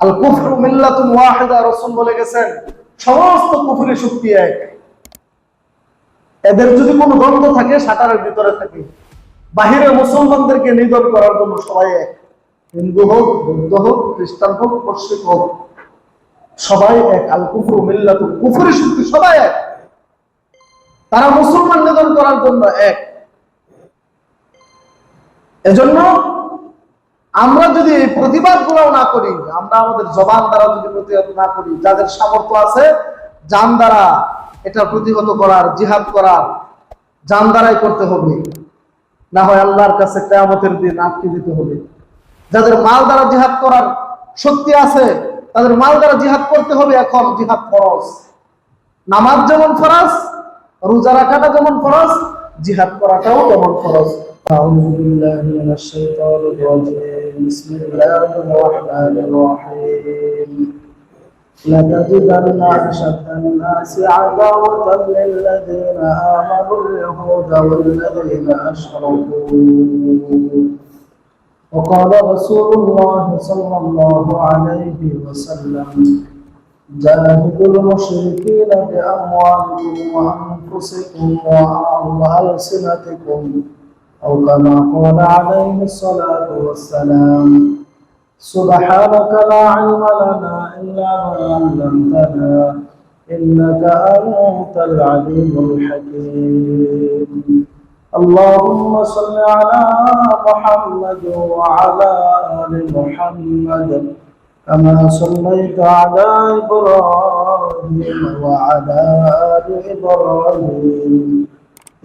আল কুফরু মিল্লাতুন ওয়াহিদা, রাসূল বলে গেছেন, সমস্ত কুফরি শক্তি এক। এদের যদি কোনো দ্বন্দ্ব থাকে ভিতরে থাকে। বাহিরে মুসলমানদেরকে নিধন করার জন্য সবাই এক। হিন্দু হোক, বৌদ্ধ হোক, খ্রিস্টান হোক হোক, সবাই এক। আল কুফরু মিল্লাতুন, কুফরি শক্তি সবাই এক। তারা মুসলমান নিধন করার জন্য এক। এজন্য আমরা যদি প্রতিবাদগুলো না করি, আমরা আমাদের জবান দ্বারা যদি প্রতিবাদ না করি, যাদের সামর্থ্য আছে, যান দ্বারা এটা প্রতিহত করার, জিহাদ করার, যান দ্বারাই করতে হবে। না হয় আল্লাহর কাছে কেয়ামতের দিন আটকে দিতে হবে। যাদের মাল দ্বারা জিহাদ করার শক্তি আছে, তাদের মাল দ্বারা জিহাদ করতে হবে এখন জিহাদ ফরজ। নামাজ যেমন ফরজ, রোজা রাখাটা যেমন ফরজ, জিহাদ করাটাও তেমন ফরজ। أعوذ بالله من الشيطان الرجيم. بسم الله الرحمن الرحيم. لتجدن أشد الناس عداوة للذين آمنوا اليهود والذين أشركوا. وقال رسول الله صلى الله عليه وسلم جاهدوا المشركين بأموالكم وأنفسكم وألسنتكم. أو كما قال عليه الصلاة والسلام سبحانك لا علم لنا إلا ما علمتنا إنك أنت العليم الحكيم. اللهم صل على محمد وعلى آل محمد كما صليت على إبراهيم وعلى آل إبراهيم.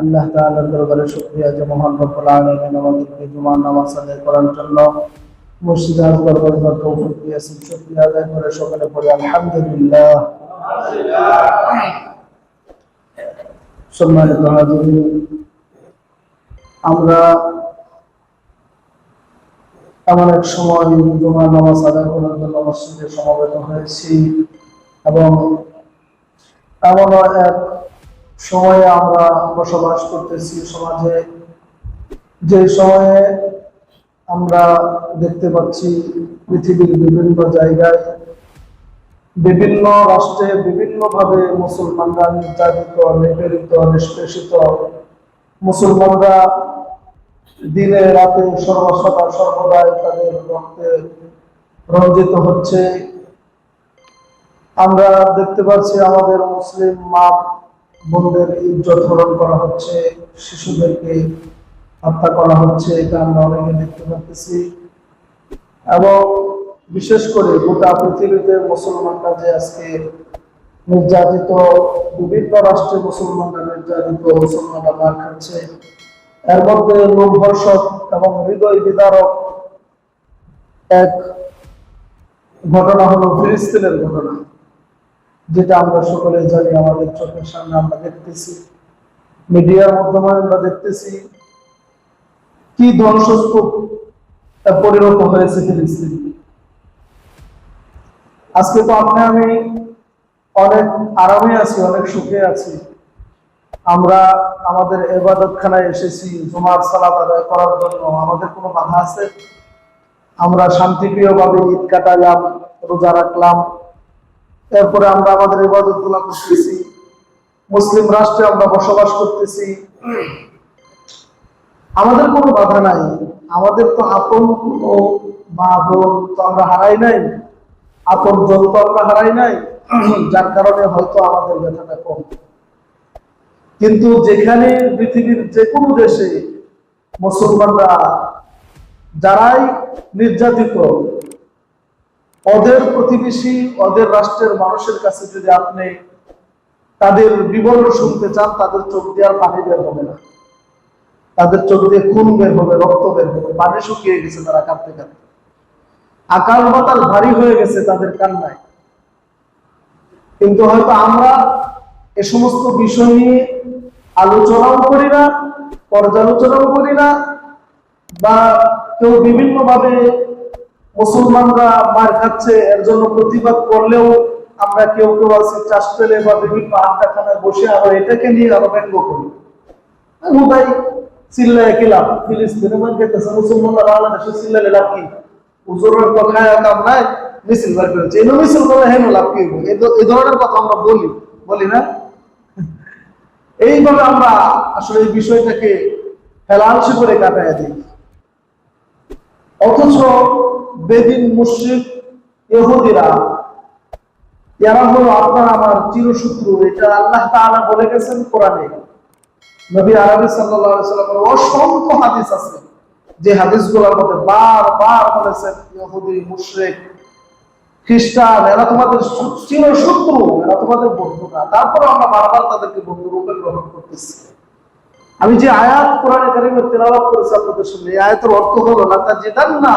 আল্লাহ তাআলার দরবারে শুকরিয়া যে মহান রব্বুল আলামিন আমাদেরকে জুমার নামাজ আদায় করার জন্য মসজিদে আসবার করার তৌফিক দিয়েছেন। শুকরিয়া আদায় করে সকলে পড়ি আলহামদুলিল্লাহ। সম্মানিত হাজিরিন, আমরা এমন এক সময় জুমার নামাজ আদায় করার জন্য মসজিদে সমবেত হয়েছি এবং এমন এক সময়ে আমরা বসবাস করতেছি সমাজে। যে সময়ে আমরা দেখতে পাচ্ছি পৃথিবীর বিভিন্ন জায়গায় বিভিন্ন রাষ্ট্রে বিভিন্নভাবে মুসলমানরা নির্যাতিত, নিপীড়িত, নিষ্পেষিত। মুসলমানরা দিনে রাতে সর্বসদা সর্বদাই তাদের রক্তে রঞ্জিত হচ্ছে। আমরা দেখতে পাচ্ছি আমাদের মুসলিম মা ইজ্জত হরণ করা হচ্ছে, শিশুদেরকে হত্যা করা হচ্ছে, এটা আমরা অনেকে দেখতে পাচ্ছি। এবং বিশেষ করে গোটা পৃথিবীতে মুসলমানরা যে আজকে নির্যাতিত, বিভিন্ন রাষ্ট্রে মুসলমানরা নির্যাতিত, মুসলমানরা মার খাচ্ছে, এর মধ্যে লোকভর্ষক এবং হৃদয় বিদারক এক ঘটনা হলো ফিলিস্তিনের ঘটনা। যেটা আমরা সকলে জানি, আমাদের চোখের সামনে আমরা দেখতেছি। মিডিয়ার মাধ্যমে আমরা দেখতেছি কি ধ্বংসস্তূপ পরিণত হয়েছে ফিলিস্তিন। আজকে তো আপনি, আমি অনেক আরামে আছি, অনেক সুখে আছি। আমরা আমাদের এবাদতখানায় এসেছি, জুমার সালাত আদায় করার জন্য। আমাদের কোনো বাধা আছে? আমরা শান্তিপ্রিয়ভাবে ঈদ কাটালাম, রোজা রাখলাম এরপরে আমরা আমাদের ইবাদতগুলা করতেছি। মুসলিম রাষ্ট্রে আমরা বসবাস করতেছি। আমাদের কোনো বাধা নাই। আমাদের তো আপন ও মা বোন তো আমরা হারাই নাই। আপন জন তো আমরা হারাই নাই। যার কারণে হয়তো আমাদের ব্যথাটা কম। কিন্তু যেখানে পৃথিবীর যে কোনো দেশে মুসলমানরা যারাই নির্যাতিত ওদের প্রতিবেশী ওদের রাষ্ট্রের মানুষের কাছে যদি আপনি তাদের বিবরণ শুনতে চান, তাদের চোখ দিয়ে আর পানি বের হবে না। তাদের চোখ দিয়ে খুন বের হবে, রক্ত বের হবে, পানি শুকিয়ে গেছে তারা কাঁদতে কাঁদতে। আকাল বাতাল ভারী হয়ে গেছে তাদের কান্নায়। কিন্তু হয়তো আমরা এ সমস্ত বিষয় নিয়ে আলোচনাও করি না, পর্যালোচনাও করি না, বা কেউ বিভিন্ন ভাবে মুসলমানরা মার খাচ্ছে, এর জন্য প্রতিবাদ করলেও আমরা কেউ কেউ আছি, চাষ পেলে বা বিভিন্ন আড্ডাখানায় বসে আবার এটাকে নিয়ে আরও ব্যঙ্গ করি। ভাই চিল্লায় কি লাভ? ফিলিস্তিনে খেতেছে মুসলমানরা বাংলাদেশে চিল্লালে লাভ কি? কথায় কাম নাই, মিছিল বার করেছে। এই মিছিল করে হেন লাভ কি? এই ধরনের কথা আমরা বলি বলি না? এইভাবে আমরা আসলে এই বিষয়টাকে ফেলাংশি করে কাটায় দিই। অথচ বেদিন মুশ্রিক ইহুদিরা, এরা হলো আপনার আমার চিরশত্রু, এটা আল্লাহ তাআলা বলে গেছেন কোরআনে। নবী আরবি সাল্লাল্লাহু আলাইহি সাল্লামের অসংখ্য হাদিস আছে, যে হাদিসগুলোর মধ্যে বারবার বলেছেন ইহুদি, মুশরিক, খ্রিস্টান, এরা তোমাদের চিরশত্রু, এরা তোমাদের বন্ধু না। তারপরে আমরা বারবার তাদেরকে বন্ধু রূপে গ্রহণ করতেছি। আমি যে আয়াত কোরআনে কারিমে তেলাওয়াত করেছি আপনাদের সামনে, এই আয়াতের অর্থ হলো না তা জিদান না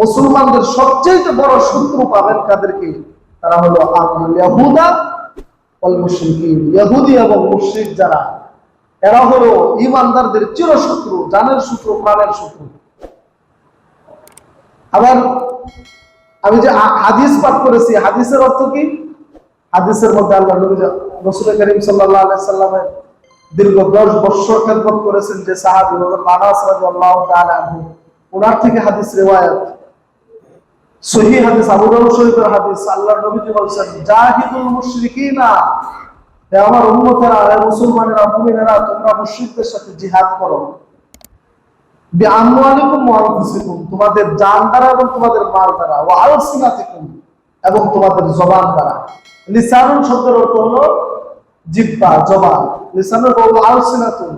মুসলমানদের সবচেয়ে বড় শত্রু পাবেন কাদেরকে? তারা হলো ইহুদি এবং মুশরিক যারা, এরা হলো ঈমানদারদের চিরশত্রু, জানের শত্রু, প্রাণের শত্রু। আবার আমি যে হাদিস পাঠ করেছি, হাদিসের অর্থ কি? হাদিসের মধ্যে আল্লাহ রসুল করিম আলাইহি সাল্লামের দীর্ঘ 10 বছর খেদমত করেছেন যে সাহাবী ওনার থেকে হাদিস রিওয়ায়াত। সহিহ হাদিস, আবু দাউদ শরীফের হাদিস, আল্লাহর নবীজি বলেছেন, জাহিদুল মুশরিকিনা। হে আমার উম্মতেরা, হে মুসলমানেরা, মুমিনেরা, তোমরা মুশরিকদের সাথে জিহাদ করো। বিআমওয়ালিকুম ওয়া আনফুসিকুম, তোমাদের জান দ্বারা এবং তোমাদের মাল দ্বারা, ওয়া আলসিনাতিকুম এবং তোমাদের জবান দ্বারা। লিসানুন শব্দের অর্থ হলো জিহ্বা জবান। লিসানুর অর্থ আলসিনাতুন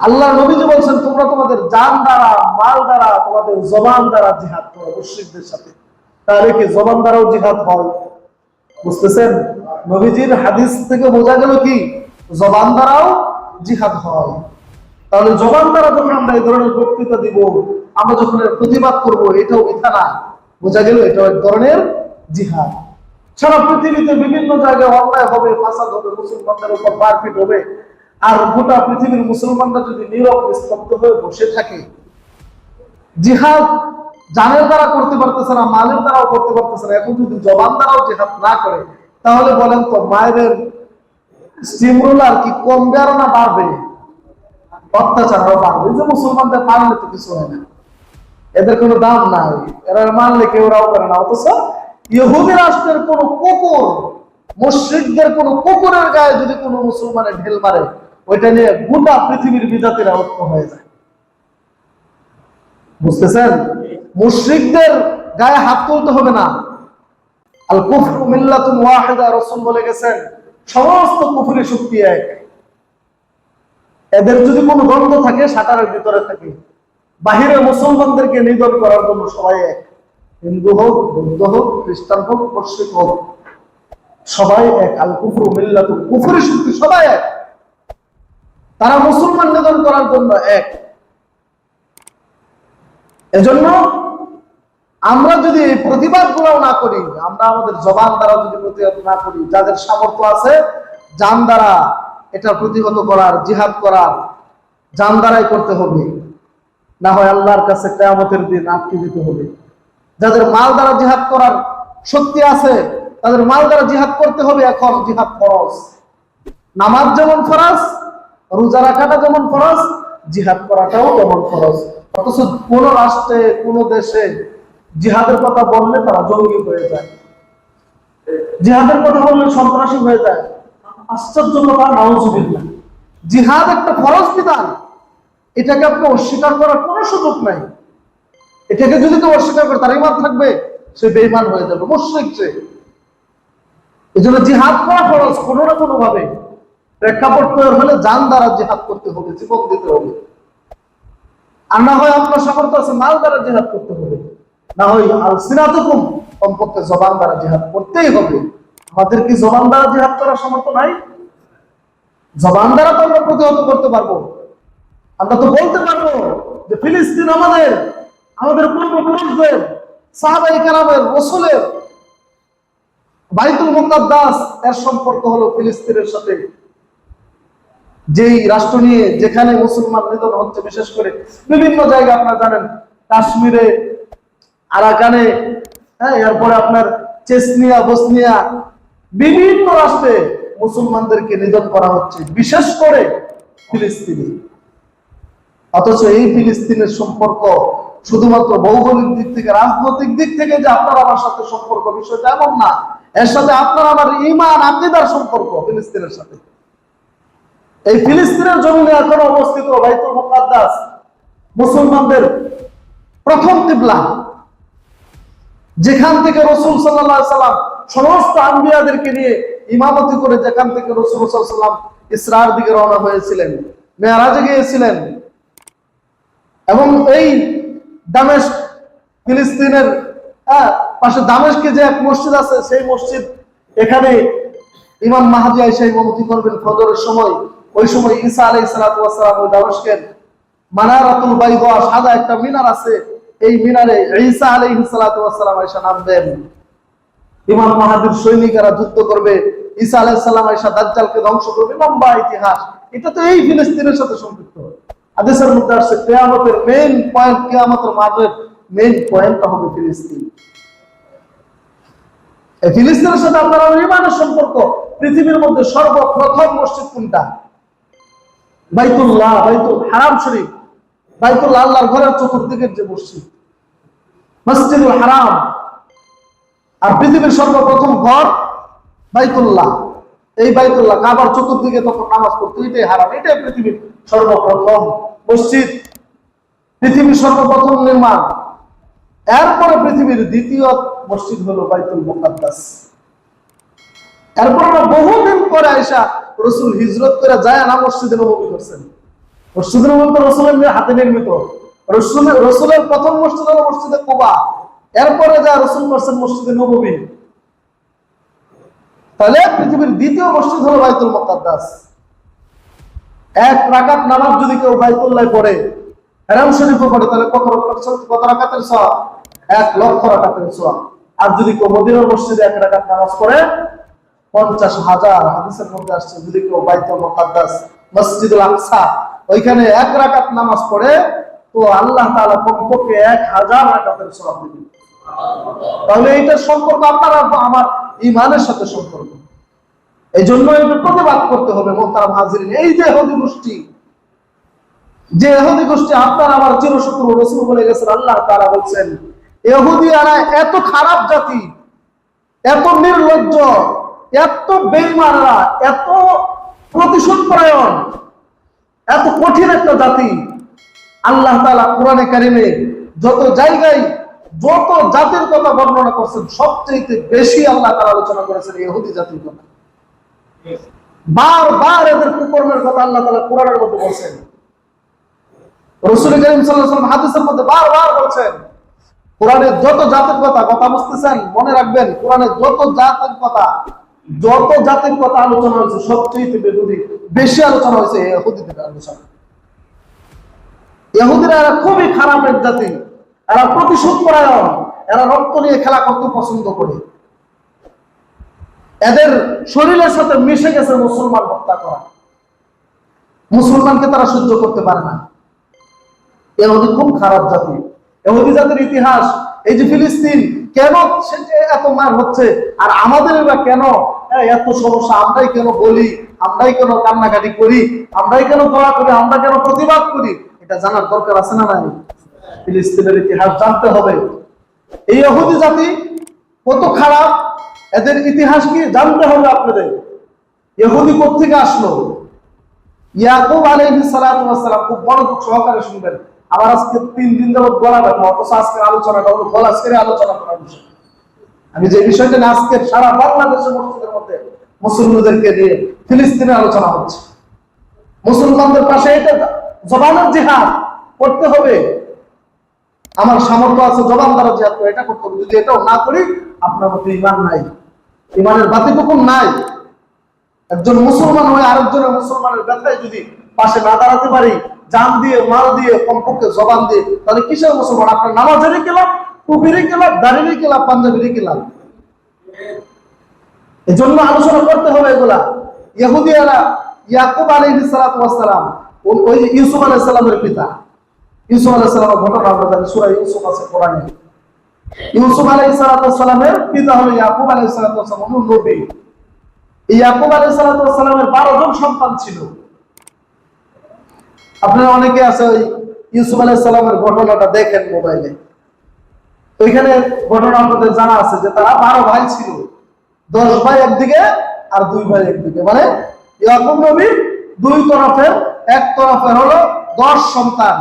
আল্লাহ নবীজি বলছেন, তোমরা তোমাদের জান দ্বারা, মাল দ্বারা, তোমাদের জবান দ্বারা জিহাদ করো মুশরিকদের সাথে। তাহলে কি জবান দ্বারাও জিহাদ হয়? বুঝতেছেন? নবীজির হাদিস থেকে বোঝা গেল কি? জবান দ্বারাও জিহাদ হয়। তাহলে জবান দ্বারা যখন আমরা এই ধরনের বক্তৃতা দিব, আমরা যখন প্রতিবাদ করব, এটাও মিথ্যা না। বোঝা গেল এটা এক ধরনের জিহাদ। সারা পৃথিবীতে বিভিন্ন জায়গায় অন্যায় হবে, ফাসাদ হবে, মুসলমানদের উপর মারপিট হবে। আর গোটা পৃথিবীর মুসলমানরা যদি নীরব, নিস্তব্ধ হয়ে বসে থাকে, জিহাদ জানের দ্বারা করতে পারতেছে না, মালের দ্বারাও করতে পারতেছে না, এখন যদি জবান দ্বারাও জিহাদ না করে, তাহলে বলেন তো মায়ের স্টিম রোলার কি কমবে আর না বাড়বে? অত্যাচার বাড়বে। যে মুসলমানদের মানলে তো কিছু হয় না। এদের কোনো দাম নাই। এরা মানলে কেউ রাও করে না। অথচ ইহুদি রাষ্ট্রের কোন কুকুর, মুশ্রিকদের কোন কুকুরের গায়ে যদি কোনো মুসলমানের ঢেল মারে ওইটা নিয়ে গোটা পৃথিবীর বিজাতিরা ঐক্য হয়ে যায়। বুঝতেছেন? মুশ্রিকদের গায়ে হাত তুলতে হবে না। আল কুফরু মিল্লাতুন ওয়াহিদা, রাসূল বলে গেছেন, সমস্ত কুফরি শক্তি এক। এদের যদি কোনো দ্বন্দ্ব থাকে, সাঁটারের ভিতরে থাকে বাহিরে মুসলমানদেরকে নিধন করার জন্য সবাই এক। হিন্দু হোক, বৌদ্ধ হোক, খ্রিস্টান হোক, মুশরিক হোক, সবাই এক। আল কুফরু মিল্লাতু কুফরি শক্তি সবাই এক। তারা মুসলমান নিধন করার জন্য এক। এজন্য আমরা যদি প্রতিবাদগুলো না করি, আমরা আমাদের জবান দ্বারা যদি প্রতিবাদ না করি, যাদের সামর্থ্য আছে জান দ্বারা এটা প্রতিহত করার, জিহাদ করার জান দ্বারাই করতে হবে। না হয় আল্লাহর কাছে কেয়ামতের দিন আটকে দিতে হবে। যাদের মাল দ্বারা জিহাদ করার শক্তি আছে, তাদের মাল দ্বারা জিহাদ করতে হবে, এখন জিহাদ ফরজ। নামাজ যেমন ফরজ রোজা রাখাটা যেমন ফরজ, জিহাদ করাটাও যেমন ফরজ। অথচ কোন রাষ্ট্রে, কোন দেশে জিহাদের কথা বললে তারা জঙ্গি হয়ে যায়। জিহাদের কথা বললে সন্ত্রাসী হয়ে যায়। আশ্চর্য কথা নাউজুবিল্লাহ। জিহাদ একটা ফরজ বিধান। এটাকে আপনি অস্বীকার করার কোনো সুযোগ নাই। এটাকে যদি কেউ অস্বীকার করে, তার ইমান থাকবে, সে বেইমান হয়ে যাবে, মুশরিক সে। এই জন্য জিহাদ করা খরচ কোনো না কোনো ভাবে প্রেক্ষাপট তৈরি হলে যান দ্বারা জিহাদ করতে হবে জীবন দিতে হবে। আর না হয় আপনার সামর্থ্য আছে, মাল দ্বারা জিহাদ করতে হবে। না হয় আল সিনাতুকুম কমপক্ষে জবান দ্বারা জিহাদ করতেই হবে। আমাদের কি জবান দ্বারা জিহাদ করার সামর্থ্য নাই? জবান দ্বারা তো আমরা প্রতিহত করতে পারব। আমরা তো বলতে পারব যে ফিলিস্তিন আমাদের আমাদের পূর্বপুরুষদের, সাহাবাই কারামের, রসুলের। বাইতুল মুকাদ্দাস, এর সম্পর্ক হলো ফিলিস্তিনের সাথে যেই রাষ্ট্র নিয়ে যেখানে মুসলমান নিধন হচ্ছে, বিশেষ করে বিভিন্ন জায়গায় আপনারা জানেন, কাশ্মীরে, আরাকানে হ্যাঁ এরপরে আপনার চেসনিয়া, বসনিয়া, বিভিন্ন রাষ্ট্রে মুসলমানদেরকে নিধন করা হচ্ছে, বিশেষ করে ফিলিস্তিনি। অথচ এই ফিলিস্তিনের সম্পর্ক শুধুমাত্র ভৌগোলিক দিক থেকে, রাজনৈতিক দিক থেকে যে আপনার আমার সাথে সম্পর্ক, বিষয়টা এমন না। এর সাথে আপনার আমার ইমান আকিদার সম্পর্ক ফিলিস্তিনের সাথে। এই ফিলিস্তিনের জমিনে এখন অবস্থিত বাইতুল মুকাদ্দাস মুসলমানদের প্রথম কিবলা যেখান থেকে রসুল সাল্লাহ সাল্লাম সমস্ত আম্বিয়াদেরকে নিয়ে ইমামতি করে যেখান থেকে রসুল সাল্লাম ইসরার দিকে রওনা হয়েছিলেন মেয়ারাজে গিয়েছিলেন। এবং এই দামেশ ফিলিস্তিনের হ্যাঁ, পাশে দামেশকে যে এক মসজিদ আছে সেই মসজিদ এখানে ইমাম মাহাদি আইসা ইমামতি করবেন ফজরের সময়। ওই সময় ঈসা আলাই সালাতাম ওই দামেশকের মানারাতুল বাইদা সাদা একটা মিনার আছে। এই মিনারে ঈসা আলাই সালাতাম আইসা নামবেন। ইমাম মাহাদির সৈনিকেরা যুদ্ধ করবে। ঈসা আলাই সাল্লাম আইসা দাজ্জালকে ধ্বংস করবে। লম্বা ইতিহাস। এটা তো এই ফিলিস্তিনের সাথে সম্পৃক্ত। হাদিসের মধ্যে আসছে, কেয়ামতের মেইন পয়েন্ট কেয়ামতের মাঠের মেইন পয়েন্টটা হবে ফিলিস্তিন। এই ফিলিস্তিনের সাথে আপনার ইমানের সম্পর্ক। পৃথিবীর মধ্যে সর্বপ্রথম মসজিদ কোনটা? বাইতুল্লাহ, বাইতুল হারাম শরীফ। বাইতুল্লাহ আল্লাহর ঘরের চতুর্দিকের যে মসজিদ, মসজিদুল হারাম। আর পৃথিবীর সর্বপ্রথম ঘর বাইতুল্লাহ। এই বাইতুল্লাহ কাবার চতুর্দিকে তখন নামাজ পড়তো, এটাই হারাম, এটাই পৃথিবীর সর্বপ্রথম মসজিদ। পৃথিবীর সর্বপ্রথম নির্মাণ। এরপরে পৃথিবীর দ্বিতীয় মসজিদ হলো বাইতুল মুকাদ্দাস। এরপর আমরা বহুদিন পরে আইসা রসুল হিজরত করে যায় না মসজিদে নবী করছেন। মসজিদে নবী তো রসুলের হাতে নির্মিত। রসুলের রসুলের প্রথম মসজিদ হলো মসজিদে কুবা। এরপরে যা রসুল করছেন মসজিদে নবী তাহলে পৃথিবীর দ্বিতীয় মসজিদ হলো বাইতুল মুকাদ্দাস। এক রাকাত নামাজ যদি কেউ বাইতুল্লাহ পড়ে, হেরাম শরীফও পড়ে, তাহলে কত কত রাকাতের সওয়াব? এক লক্ষ রাকাতের সওয়াব। আর যদি কেউ মদিনার মসজিদে এক রাকাত নামাজ পড়ে পঞ্চাশ হাজার হাদিসের মধ্যে আসছে, যদি কেউ বাইতুল মুকাদ্দাস আকসা, ওইখানে এক রাকাত নামাজ পড়ে, তো আল্লাহ তাআলা কমপক্ষে এক হাজার রাকাতের সওয়াব দিবেন। তাহলে সম্পর্ক আপনার আমার ইমানের সাথে সম্পর্ক। এই জন্য প্রতিবাদ করতে হবে, মোহতারাম হাজিরিন। এই যে এহুদি গোষ্ঠী, যে এহুদি গোষ্ঠী আপনার আমার চিরশত্রু রসুল বলে গেছেন, আল্লাহ তারা বলছেন এহুদি এহুদিয়ারা এত খারাপ জাতি, এত নির্লজ্জ এত বেইমানরা, এত প্রতিশোধ পরায়ণ, এত কঠিন একটা জাতি। আল্লাহ তাআলা কোরআনে কারিমে যত জায়গায় যত জাতির কথা বর্ণনা করছেন সবচেয়ে বেশি আল্লাহ তাআলা আলোচনা করেছেন ইহুদি জাতির কথা। বারবার এদের কুকর্মের কথা আল্লাহ তাআলা কোরআনের মধ্যে বলছেন। রসুল করিম সাল্লাল্লাহু হাদিসের মধ্যে বারবার বলছেন, কোরআনের যত জাতির কথা কথা বুঝতেছেন, মনে রাখবেন, কোরআনের যত জাতির কথা যত জাতির কথা আলোচনা হয়েছে সবচেয়ে বেগুদি বেশি আলোচনা হয়েছে ইহুদিদের আলোচনা। ইহুদিরা এরা খুবই খারাপ এক জাতি। এরা প্রতিশোধ পরায়ণ। এরা রক্ত নিয়ে খেলা করতে পছন্দ করে। এদের শরীরের সাথে মিশে গেছে মুসলমান হত্যা করা। মুসলমানকে তারা সহ্য করতে পারে না। এহুদি খুব খারাপ জাতি। এহুদি জাতির ইতিহাস, এই যে ফিলিস্তিন, কেন এত মার হচ্ছে? আর আমাদের বা কেন এত সমস্যা, আমরাই কেন বলি? আমরাই কেন কান্নাকাটি করি? আমরাই কেন দোয়া করি? আমরা কেন প্রতিবাদ করি? এটা জানার দরকার আছে না নাই? ফিলিস্তিনের ইতিহাস জানতে হবে। এই ইহুদি জাতি কত খারাপ, এদের ইতিহাস কি জানতে হবে আপনাদের? ইহুদি কোথেকে আসলো? ইয়াকুব ওয়াস সালাম খুব মনোযোগ সহকারে শুনবেন। আবার আজকে তিন দিন যাবত গলা ব্যথা, অথচ আজকের আলোচনাটা হলো আজকের আলোচনা করার বিষয়। আমি যে বিষয়টা নিয়ে আজকে সারা বাংলাদেশের মসজিদের মধ্যে মুসলমানদেরকে নিয়ে ফিলিস্তিনে আলোচনা হচ্ছে। মুসলমানদের পাশে এটা জবানের জিহাদ করতে হবে। আমার সামর্থ্য আছে জবান দ্বারা জিহাদ করে এটা করতে হবে। যদি এটাও না করি, আপনার মধ্যে ইমান নাই। ইমানের বাতিটুকুন নাই। একজন মুসলমান হয়ে আরেকজনের মুসলমানের ব্যথায় যদি পাশে না দাঁড়াতে পারি, জান দিয়ে, মাল দিয়ে, কমপক্ষে জবান দিয়ে, তাহলে কিসের মুসলমান? আপনার নামাজেরই কেলাম টুপিরই কেলাম দাঁড়িয়েরই কেলাম পাঞ্জাবিরই কেলাম এই জন্য আলোচনা করতে হবে এগুলা। ইহুদিয়ারা ইয়াকুব ওয়াসসালাম ও- ওই ইউসুফ আলাইহিস সালামের পিতা। ইউসুফ আলাইহিস সালামের ঘটনা আমরা জানি, সূরা ইউসুফ আছে কোরআনে। ইউসুফ আলাইহিস সালাতু ওয়াসসালামের পিতা হলো ইয়াকুব আলাইহিস সালাতু ওয়াসসালাম উনি নবী। এই ইয়াকুব আলাইহিস সালাতু ওয়াসসালামের 12 জন সন্তান ছিল। আপনারা অনেকে আছে ওই ইউসুফ আলাইহিস সালামের ঘটনাটা দেখেন মোবাইলে। ওইখানে ঘটনা জানা আছে যে তারা বারো ভাই ছিল। দশ ভাই একদিকে আর দুই ভাই একদিকে। মানে ইয়াকুব নবীর দুই তরফের, এক তরফের হলো দশ সন্তান,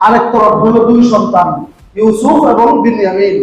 আরেক তরফ হলো দুই সন্তান, ইউসুফ এবং বিনিয়ামিন।